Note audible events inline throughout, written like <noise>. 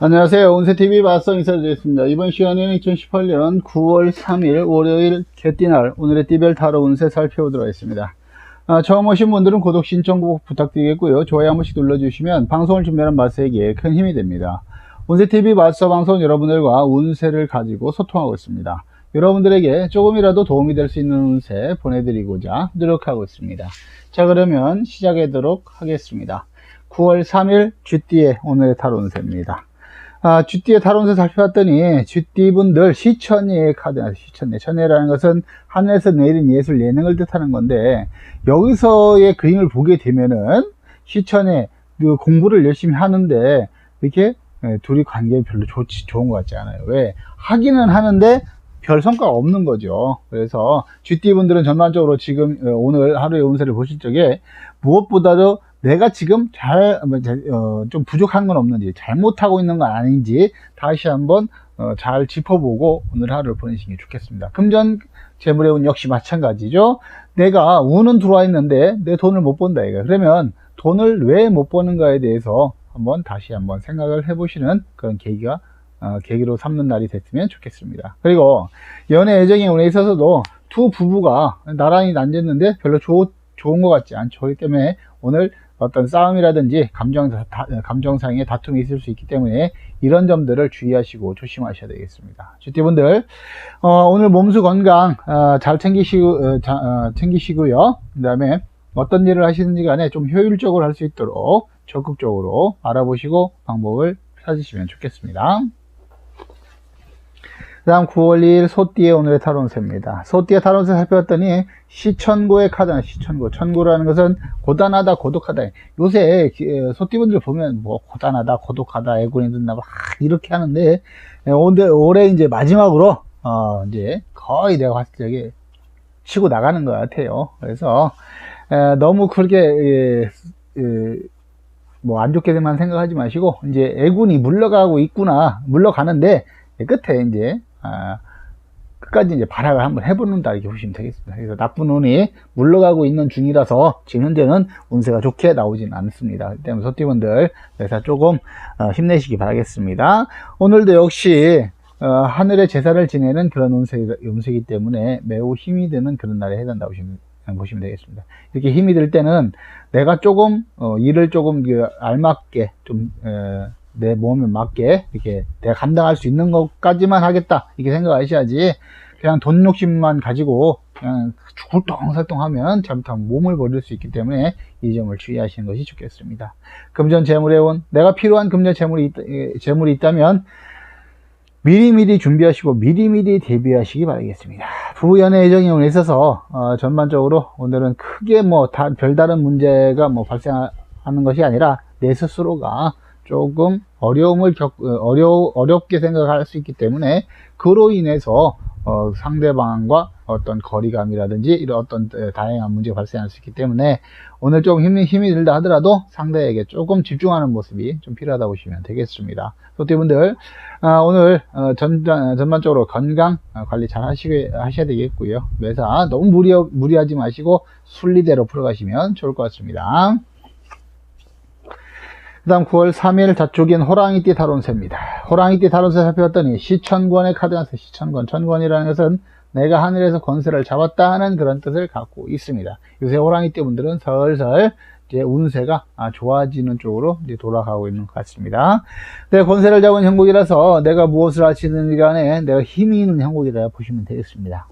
안녕하세요. 운세TV 마성 인사드리겠습니다. 이번 시간에는 2018년 9월 3일 월요일 개띠날 오늘의 띠별 타로 운세 살펴보도록 하겠습니다. 아, 처음 오신 분들은 구독 신청 꼭 부탁드리겠고요. 좋아요 한 번씩 눌러주시면 방송을 준비하는 마스에게 큰 힘이 됩니다. 운세TV 마스 방송 여러분들과 운세를 가지고 소통하고 있습니다. 여러분들에게 조금이라도 도움이 될 수 있는 운세 보내드리고자 노력하고 있습니다. 자 그러면 시작하도록 하겠습니다. 9월 3일 쥐띠의 오늘의 타로 운세입니다. 아, 쥐띠의 타론세 살펴봤더니 쥐띠분들 시천예의 카드, 시천예. 천예라는 것은 하늘에서 내린 예술 예능을 뜻하는 건데 여기서의 그림을 보게 되면은 시천예 그 공부를 열심히 하는데 이렇게 예, 둘이 관계 별로 좋지 좋은 것 같지 않아요. 왜 하기는 하는데 별 성과가 없는 거죠. 그래서 쥐띠분들은 전반적으로 지금 어, 오늘 하루의 운세를 보실 적에 무엇보다도 내가 지금 잘, 뭐, 잘, 어, 좀 부족한 건 없는지, 잘못하고 있는 건 아닌지, 다시 한번, 어, 잘 짚어보고 오늘 하루를 보내시는 게 좋겠습니다. 금전 재물의 운 역시 마찬가지죠. 내가 운은 들어와 있는데 내 돈을 못 번다, 이거. 그러면 돈을 왜 못 버는가에 대해서 한번 다시 한번 생각을 해보시는 그런 계기가, 어, 계기로 삼는 날이 됐으면 좋겠습니다. 그리고 연애 애정의 운에 있어서도 두 부부가 나란히 앉았는데 별로 좋, 좋은 것 같지 않죠. 그렇기 때문에 오늘 어떤 싸움이라든지 감정, 다, 감정상의 다툼이 있을 수 있기 때문에 이런 점들을 주의하시고 조심하셔야 되겠습니다. 주띠분들, 어, 오늘 몸수 건강, 어, 잘 챙기시고, 어, 자, 어, 챙기시고요. 그 다음에 어떤 일을 하시는지 간에 좀 효율적으로 할 수 있도록 적극적으로 알아보시고 방법을 찾으시면 좋겠습니다. 그 다음 9월 2일 소띠의 오늘의 타론세입니다. 소띠의 타론세 살펴봤더니 시천고의 카드는 시천고. 천고라는 것은 고단하다, 고독하다. 요새 소띠분들 보면 뭐 고단하다, 고독하다, 애군이 든다, 막 이렇게 하는데 올해, 올해 이제 마지막으로 어 이제 거의 내가 봤을 적에 치고 나가는 것 같아요. 그래서 에, 너무 그렇게 뭐안 좋게만 생각하지 마시고 이제 애군이 물러가고 있구나, 물러가는데 끝에 이제 아, 끝까지 이제 발악을 한번 해보는다 이렇게 보시면 되겠습니다. 그래서 나쁜 운이 물러가고 있는 중이라서 지금 현재는 운세가 좋게 나오진 않습니다. 때문에 소띠분들 그래서 조금 어, 힘내시기 바라겠습니다. 오늘도 역시 어, 하늘의 제사를 지내는 그런 운세, 운세이기 때문에 매우 힘이 드는 그런 날에 해당한다고 보시면, 보시면 되겠습니다. 이렇게 힘이 들 때는 내가 조금 어, 일을 조금 그 알맞게 좀 에, 내 몸에 맞게 이렇게 내가 감당할 수 있는 것까지만 하겠다 이렇게 생각하셔야지 그냥 돈 욕심만 가지고 그냥 굴똥살똥하면 잘못하면 몸을 버릴 수 있기 때문에 이 점을 주의하시는 것이 좋겠습니다. 금전 재물에 온 내가 필요한 금전 재물이 있, 재물이 있다면 미리미리 준비하시고 미리미리 대비하시기 바라겠습니다. 부부 연애 애정에 있어서 어, 전반적으로 오늘은 크게 뭐 다, 별다른 문제가 뭐 발생하는 것이 아니라 내 스스로가 조금 어려움을 겪, 어려, 어렵게 생각할 수 있기 때문에 그로 인해서 어, 상대방과 어떤 거리감이라든지 이런 어떤 다양한 문제가 발생할 수 있기 때문에 오늘 조금 힘이, 힘이 들다 하더라도 상대에게 조금 집중하는 모습이 좀 필요하다 보시면 되겠습니다. 소띠분들 아, 오늘 어, 전, 전반적으로 건강 관리 잘 하시게, 하셔야 되겠고요. 매사 너무 무리, 무리하지 마시고 순리대로 풀어가시면 좋을 것 같습니다. 그 다음 9월 3일 자축인 호랑이띠 타론세입니다. 호랑이띠 타론세 살펴봤더니 시천권의 카드가 시천권. 천권이라는 것은 내가 하늘에서 권세를 잡았다는 그런 뜻을 갖고 있습니다. 요새 호랑이띠 분들은 설설 이제 운세가 좋아지는 쪽으로 이제 돌아가고 있는 것 같습니다. 내가 권세를 잡은 형국이라서 내가 무엇을 하시는 간에 내가 힘이 있는 형국이라 보시면 되겠습니다.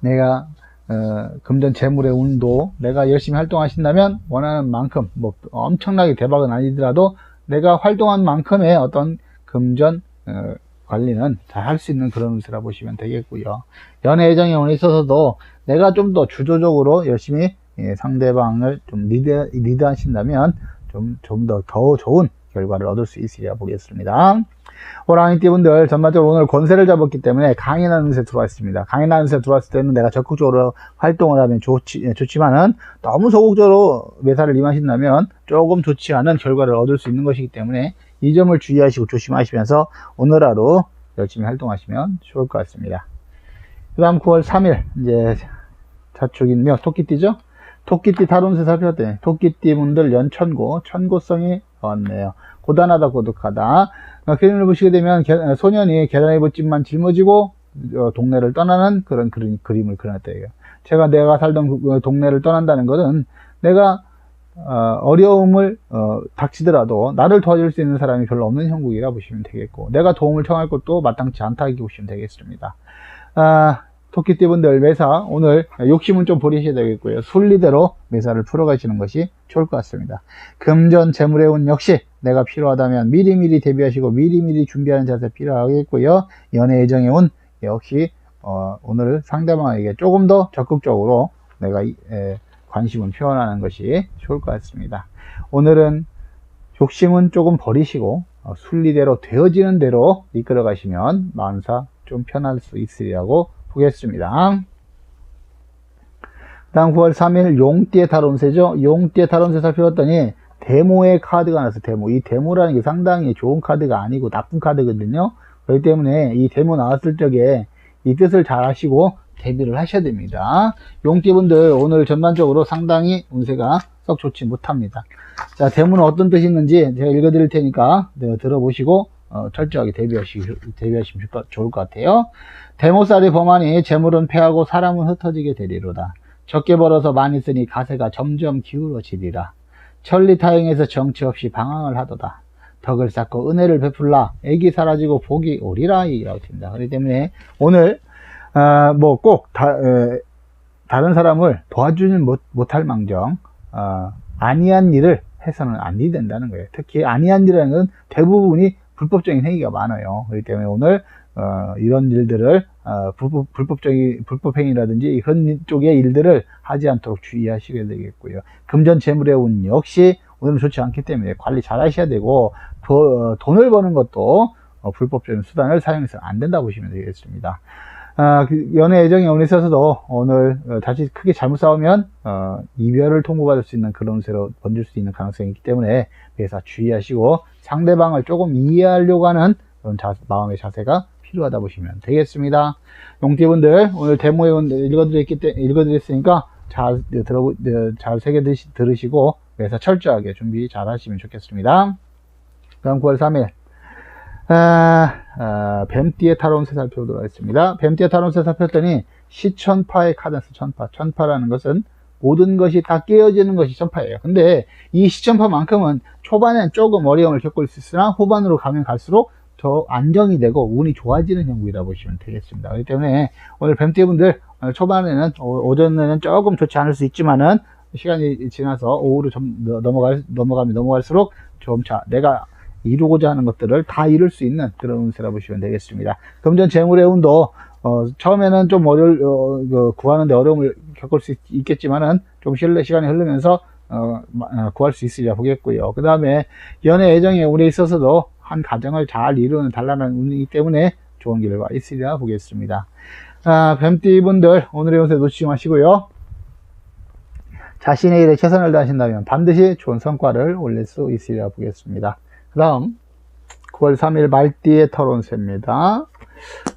내가 어, 금전 재물의 운도 내가 열심히 활동하신다면 원하는 만큼 뭐 엄청나게 대박은 아니더라도 내가 활동한 만큼의 어떤 금전 어, 관리는 잘 할 수 있는 그런 운세라 보시면 되겠고요. 연애 애정에 운에 있어서도 내가 좀 더 주도적으로 열심히 예, 상대방을 좀 리드, 리드하신다면 좀 좀 더 더 좋은 결과를 얻을 수 있으리라 보겠습니다. 호랑이 띠 분들 전반적으로 오늘 권세를 잡았기 때문에 강인한 운세 들어왔습니다. 강인한 운세 들어왔을 때는 내가 적극적으로 활동을 하면 좋지, 좋지만은 너무 소극적으로 매사를 임하신다면 조금 좋지 않은 결과를 얻을 수 있는 것이기 때문에 이 점을 주의하시고 조심하시면서 오늘 하루 열심히 활동하시면 좋을 것 같습니다. 그 다음 9월 3일 이제 자축인며 토끼띠죠? 토끼띠 다룬세 살펴봤더니 토끼띠 분들 연천고, 천고성이 왔네요. 고단하다, 고독하다. 어, 그림을 보시게 되면 소년이 계단에 붙집만 짊어지고 어, 동네를 떠나는 그런 그림, 그림을 이거. 제가 내가 살던 그, 어, 동네를 떠난다는 것은 내가 어, 어려움을 어, 닥치더라도 나를 도와줄 수 있는 사람이 별로 없는 형국이라 보시면 되겠고 내가 도움을 청할 것도 마땅치 않다 이렇게 보시면 되겠습니다. 아, 토끼띠분들 매사 오늘 욕심은 좀 버리셔야 되겠고요. 순리대로 매사를 풀어가시는 것이 좋을 것 같습니다. 금전 재물의 운 역시 내가 필요하다면 미리미리 대비하시고 미리미리 준비하는 자세 필요하겠고요. 연애 애정의 운 역시 어, 오늘 상대방에게 조금 더 적극적으로 내가 이- 에, 관심을 표현하는 것이 좋을 것 같습니다. 오늘은 욕심은 조금 버리시고 어, 순리대로 되어지는 대로 이끌어 가시면 마음사 좀 편할 수 있으리라고 보겠습니다. 다음 9월 3일 용띠의 탈운세죠. 용띠의 탈운세 살펴봤더니 데모의 카드가 나서 데모. 이 데모라는 게 상당히 좋은 카드가 아니고 나쁜 카드거든요. 그렇기 때문에 이 데모 나왔을 적에 이 뜻을 잘 아시고 대비를 하셔야 됩니다. 용띠분들 오늘 전반적으로 상당히 운세가 썩 좋지 못합니다. 자, 데모는 어떤 뜻이 있는지 제가 읽어드릴 테니까 네, 들어보시고 어, 철저하게 대비하시, 대비하시면 좋- 좋을 것 같아요. 데모살이 범하니 재물은 패하고 사람은 흩어지게 되리로다. 적게 벌어서 많이 쓰니 가세가 점점 기울어지리라. 천리타행에서 정치 없이 방황을 하도다. 덕을 쌓고 은혜를 베풀라. 애기 사라지고 복이 오리라. 이라고 됩니다. 그렇기 때문에 오늘 어, 뭐꼭 다른 사람을 도와주는 못, 못할 망정 어, 아니한 일을 해서는 안 된다는 거예요. 특히 아니한 일이라는 건 대부분이 불법적인 행위가 많아요. 그렇기 때문에 오늘 어, 이런 일들을 어, 불법, 불법적인 불법 행위라든지 이런 쪽의 일들을 하지 않도록 주의하시게 되겠고요. 금전 재물의 운 역시 오늘은 좋지 않기 때문에 관리 잘 하셔야 되고 도- 어, 돈을 버는 것도 어, 불법적인 수단을 사용해서 안 된다 보시면 되겠습니다. 아, 그 연애 애정에 운에 있어서도 오늘 어, 다시 크게 잘못 싸우면 어, 이별을 통보받을 수 있는 그런 새로 번질 수 있는 가능성이 있기 때문에 매사 주의하시고 상대방을 조금 이해하려고 하는 그런 자- 마음의 자세가 필요하다 보시면 되겠습니다. 용띠분들 오늘 데모에 온- 읽어드렸기 때 읽어드렸으니까 잘 들어 잘 새겨 들으시고 매사 철저하게 준비 잘 하시면 좋겠습니다. 다음 9월 3일 아, 아, 뱀띠의 타론세 살펴보도록 하겠습니다. 뱀띠의 타론세 살펴봤더니 시천파의 카드스 천파. 천파라는 것은 모든 것이 다 깨어지는 것이 천파예요. 근데 이 시천파만큼은 초반엔 조금 어려움을 겪을 수 있으나 후반으로 가면 갈수록 더 안정이 되고 운이 좋아지는 형국이라 보시면 되겠습니다. 그렇기 때문에 오늘 뱀띠 분들 오늘 초반에는 오- 오전에는 조금 좋지 않을 수 있지만은 시간이 지나서 오후로 좀 넘어갈 넘어가면 넘어갈수록 점차 내가 이루고자 하는 것들을 다 이룰 수 있는 그런 운세라 보시면 되겠습니다. 금전 재물의 운도 어, 처음에는 좀 어려울 어, 그 구하는데 어려움을 겪을 수 있, 겠지만은 좀 실내 시간이 흐르면서 어, 마- 어, 구할 수 있으리라 보겠고요. 그 다음에 연애 애정의 운에 있어서도 한 가정을 잘 이루는 단란한 운이기 때문에 좋은 결과 있으리라 보겠습니다. 아, 뱀띠 분들 오늘의 운세 놓치지 마시고요. 자신의 일에 최선을 다하신다면 반드시 좋은 성과를 올릴 수 있으리라 보겠습니다. 그 다음 9월 3일 말띠의 탈원세입니다.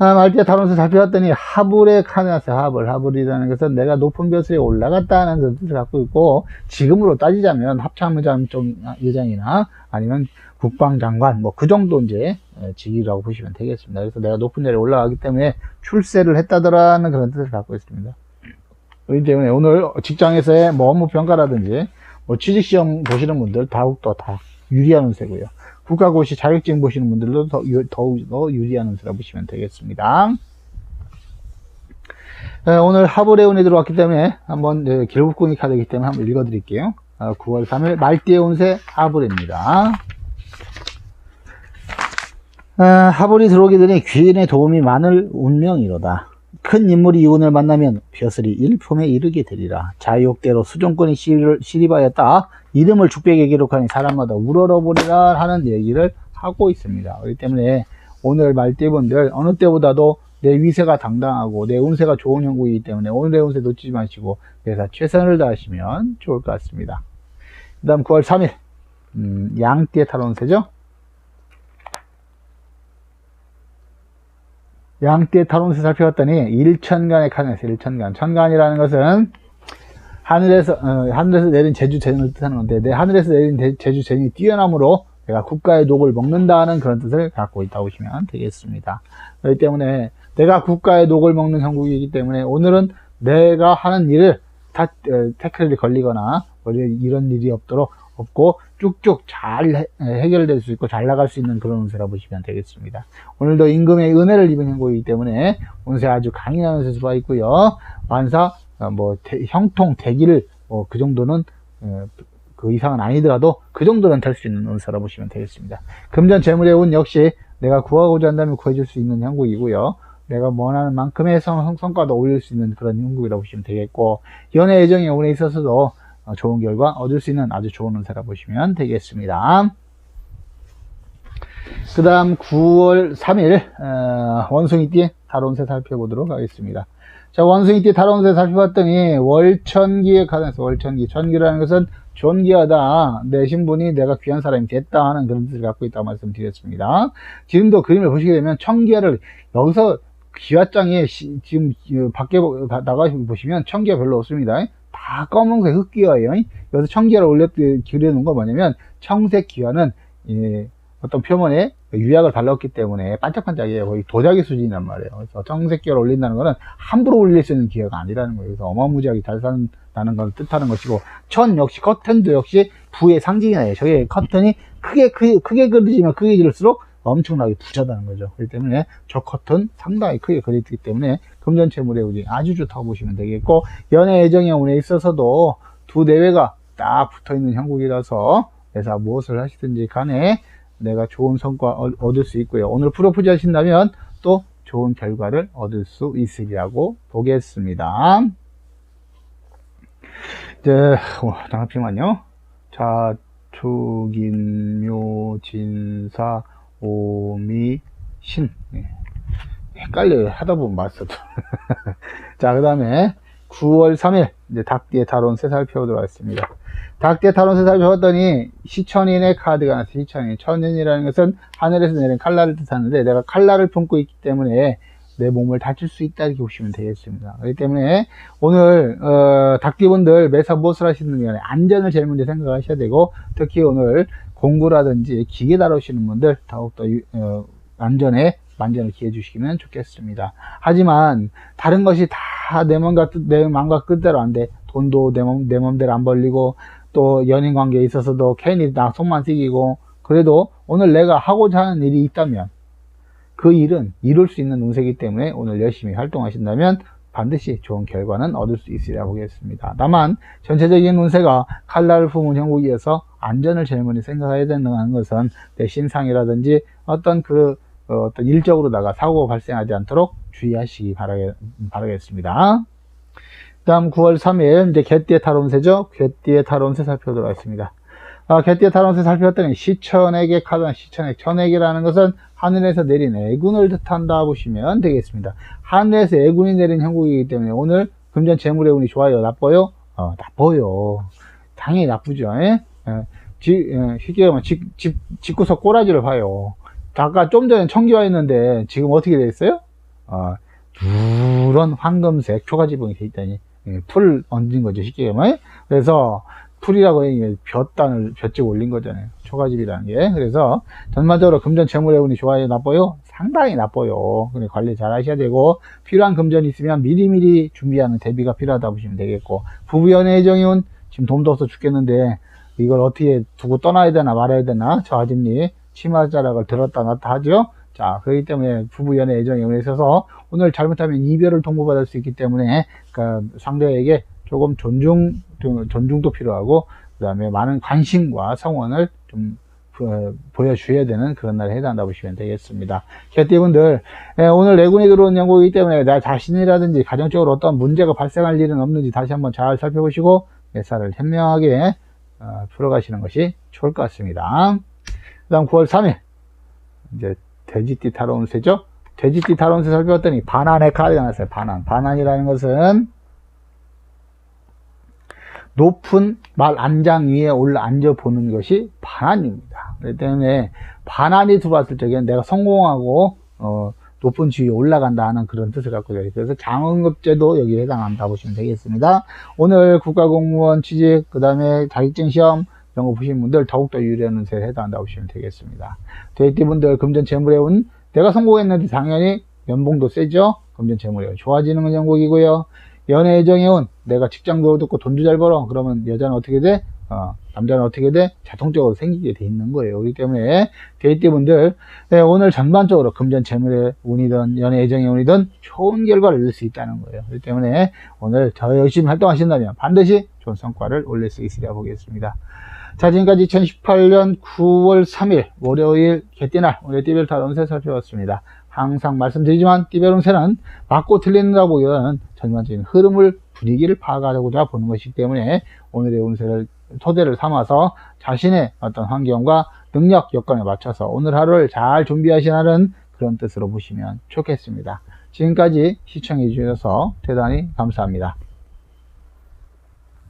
아, 말띠의 탈원세 살펴봤더니 하불의 카드나세 하불 하불이라는 것은 내가 높은 벼슬에 올라갔다는 뜻을 갖고 있고 지금으로 따지자면 합참의장 좀 의장이나 아니면 국방장관 뭐 그 정도 이제 에, 직위라고 보시면 되겠습니다. 그래서 내가 높은 자리에 올라가기 때문에 출세를 했다더라는 그런 뜻을 갖고 있습니다. 그렇기 때문에 오늘 직장에서의 뭐 업무 평가라든지 뭐 취직 시험 보시는 분들 더욱더 다 유리한 운세고요. 국가고시 자격증 보시는 분들도 더욱 더 유리한 운세라 보시면 되겠습니다. 네, 오늘 하불의 운이 들어왔기 때문에 한번 네, 길북궁이 카드이기 때문에 한번 읽어드릴게요. 아, 9월 3일 말띠의 운세 하불입니다. 아, 하불이 들어오게 되니 귀인의 도움이 많을 운명이로다. 큰 인물이 이운을 만나면 벼슬이 일품에 이르게 되리라. 자유욕대로 수종권이 시립하였다. 이름을 죽백에 기록하니 사람마다 우러러보리라 하는 얘기를 하고 있습니다. 그렇기 때문에 오늘 말띠분들 어느 때보다도 내 위세가 당당하고 내 운세가 좋은 형국이기 때문에 오늘의 운세 놓치지 마시고 그래서 최선을 다하시면 좋을 것 같습니다. 그 다음 9월 3일 음, 양띠의 탈원세죠. 양띠의 탈원세 살펴봤더니 일천간의 카드에서 일천간. 천간이라는 것은 하늘에서 어, 하늘에서 내린 제주 재능을 뜻하는 건데 내 하늘에서 내린 대- 제주 재능이 뛰어남으로 내가 국가의 녹을 먹는다는 그런 뜻을 갖고 있다고 보시면 되겠습니다. 그렇기 때문에 내가 국가의 녹을 먹는 형국이기 때문에 오늘은 내가 하는 일을 다 어, 태클이 걸리거나 이런 일이 없도록 없고 쭉쭉 잘 해- 해결될 수 있고 잘 나갈 수 있는 그런 운세라 보시면 되겠습니다. 오늘도 임금의 은혜를 입은 형국이기 때문에 운세 아주 강인한 운세 수가 있고요. 만사 어, 뭐 대- 형통 대기를 뭐 그 정도는 어, 그 이상은 아니더라도 그 정도는 될 수 있는 운세라 보시면 되겠습니다. 금전 재물의 운 역시 내가 구하고자 한다면 구해줄 수 있는 형국이고요. 내가 원하는 만큼의 성, 성과도 올릴 수 있는 그런 형국이라고 보시면 되겠고 연애 애정의 운에 있어서도 어, 좋은 결과 얻을 수 있는 아주 좋은 운세라 보시면 되겠습니다. 그 다음 9월 3일 어, 원숭이띠 달운세 살펴보도록 하겠습니다. 자 원숭이띠 달운세 살펴봤더니 월천기에 가면서 월천기 천기라는 것은 존귀하다 내 신분이 내가 귀한 사람이 됐다 하는 그런 뜻을 갖고 있다고 말씀드렸습니다. 지금도 그림을 보시게 되면 청기화를 여기서 기와장에 시- 지금 이 밖에 나가 보시면 청기화 별로 없습니다. 다 검은색 흑기화예요. 여기서 청기화를 올려 그려놓은 건 뭐냐면 청색 기화는 예, 어떤 표면에 유약을 발랐기 때문에 반짝반짝해요. 거의 도자기 수준이란 말이에요. 그래서 청색 기화를 올린다는 거는 함부로 올릴 수 있는 기화가 아니라는 거예요. 그래서 어마무지하게 잘 산다는 걸 뜻하는 것이고 천 역시 커튼도 역시 부의 상징이에요. 저게 커튼이 크게 크게 크게 그려지면 크게 그릴수록 엄청나게 부자다는 거죠. 그렇기 때문에 저 커튼 상당히 크게 그렸기 때문에 금전채물의 운이 아주 좋다고 보시면 되겠고 연애 애정의 운에 있어서도 두 내외가 딱 붙어 있는 형국이라서 그래서 무엇을 하시든지 간에 내가 좋은 성과 얻- 얻을 수 있고요. 오늘 프로포즈 하신다면 또 좋은 결과를 얻을 수 있으리라고 보겠습니다. 이제 어, 잠깐만요. 자, 축인묘 진사 오미 신 네. 헷갈려요. 하다 보면 맞서도. <laughs> 자, 그 다음에 9월 3일 이제 닭띠의 탈원세 살 펴보도록 하겠습니다. 닭띠의 탈원세 살 펴봤더니 시천인의 카드가 나왔어요. 시천인. 천인이라는 것은 하늘에서 내린 칼날을 뜻하는데 내가 칼날을 품고 있기 때문에 내 몸을 다칠 수 있다 이렇게 보시면 되겠습니다. 그렇기 때문에 오늘 어, 닭띠분들 매사 무엇을 하시는 간에 안전을 제일 먼저 생각하셔야 되고 특히 오늘 공구라든지 기계 다루시는 분들 더욱더 유- 어, 안전에 만전을 기해 주시면 좋겠습니다. 하지만 다른 것이 다 내 맘과 뜻, 내 마음과 뜻대로 안 돼. 돈도 내, 맘, 내 맘대로 안 벌리고 또 연인 관계에 있어서도 괜히 나 손만 쓰기고 그래도 오늘 내가 하고자 하는 일이 있다면 그 일은 이룰 수 있는 운세이기 때문에 오늘 열심히 활동하신다면 반드시 좋은 결과는 얻을 수 있으리라 보겠습니다. 다만 전체적인 운세가 칼날을 품은 형국이어서 안전을 먼저 생각해야 된다는 것은 내 신상이라든지 어떤 그 어, 떤 일적으로다가 사고가 발생하지 않도록 주의하시기 바라겠, 바라겠습니다. 다음 9월 3일 이제 개띠의 탈운세죠. 개띠의 탈운세 살펴보도록 하겠습니다. 아, 개띠의 탈운세 살펴봤더니 시천에게 카드 시천액 천액이라는 것은 하늘에서 내린 애군을 뜻한다 보시면 되겠습니다. 하늘에서 애군이 내린 형국이기 때문에 오늘 금전 재물의 운이 좋아요, 나빠요? 어, 나빠요. 당연히 나쁘죠. 예? 예, 지, 예, 쉽게 말하면 집, 집, 집구석 꼬라지를 봐요. 아까 좀 전에 청기화 했는데 지금 어떻게 돼 있어요? 어, 누런 황금색 초가지붕이 돼 있다니. 예, 풀 얹은 거죠 쉽게 말하면. 그래서 풀이라고 해 볕단을 볕집 올린 거잖아요. 초가집이라는 게. 그래서 전반적으로 금전 재물의 운이 좋아요 나빠요? 상당히 나빠요. 그래 관리 잘 하셔야 되고 필요한 금전이 있으면 미리미리 준비하는 대비가 필요하다 보시면 되겠고. 부부 연애 애정이 운 지금 돈도 없어 죽겠는데 이걸 어떻게 두고 떠나야 되나 말아야 되나? 저 아집니 치마자락을 들었다 놨다 하죠 자 그렇기 때문에 부부 연애 애정에 있어서 오늘 잘못하면 이별을 통보받을 수 있기 때문에 그 상대에게 조금 존중 좀 존중도 필요하고 그 다음에 많은 관심과 성원을 좀 보- 보여줘야 되는 그런 날에 해당한다 보시면 되겠습니다. 개띠분들 예, 오늘 내군이 들어온 연고이기 때문에 나 자신이라든지 가정적으로 어떤 문제가 발생할 일은 없는지 다시 한번 잘 살펴보시고 예사를 현명하게 어, 풀어가시는 것이 좋을 것 같습니다. 그 다음 9월 3일 이제 돼지띠 타로운세죠. 돼지띠 타로운세 살펴봤더니 반환의 카드가 나왔어요. 반환. 반환이라는 것은 높은 말 안장 위에 올라 앉아 보는 것이 반환입니다. 그렇기 때문에 반환이 들어왔을 적에 내가 성공하고 어, 높은 지위에 올라간다 하는 그런 뜻을 갖고 있어요. 그래서 장응급제도 여기에 해당한다 보시면 되겠습니다. 오늘 국가공무원 취직, 그 다음에 자격증 시험 보시는 분들 더욱더 유리한 운세에 해당한다 보시면 되겠습니다. 돼지분들 금전 재물의 운 내가 성공했는데 당연히 연봉도 세죠. 금전 재물의 운 좋아지는 건 영국이고요. 연애 애정의 운 내가 직장도 얻고 돈도 잘 벌어 그러면 여자는 어떻게 돼? 어, 남자는 어떻게 돼? 자동적으로 생기게 돼 있는 거예요. 그렇기 때문에 데이트분들 네, 오늘 전반적으로 금전 재물의 운이든 연애 애정의 운이든 좋은 결과를 얻을 수 있다는 거예요. 그렇기 때문에 오늘 더 열심히 활동하신다면 반드시 좋은 성과를 올릴 수 있으리라 보겠습니다. 자, 지금까지 2018년 9월 3일 월요일 개띠날 오늘 띠별 타운세 살펴봤습니다. 항상 말씀드리지만 띠별 운세는 맞고 틀린다고 보기보다는 전반적인 흐름을 분위기를 파악하고자 보는 것이기 때문에 오늘의 운세를 토대를 삼아서 자신의 어떤 환경과 능력 여건에 맞춰서 오늘 하루를 잘 준비하시라는 그런 뜻으로 보시면 좋겠습니다. 지금까지 시청해 주셔서 대단히 감사합니다.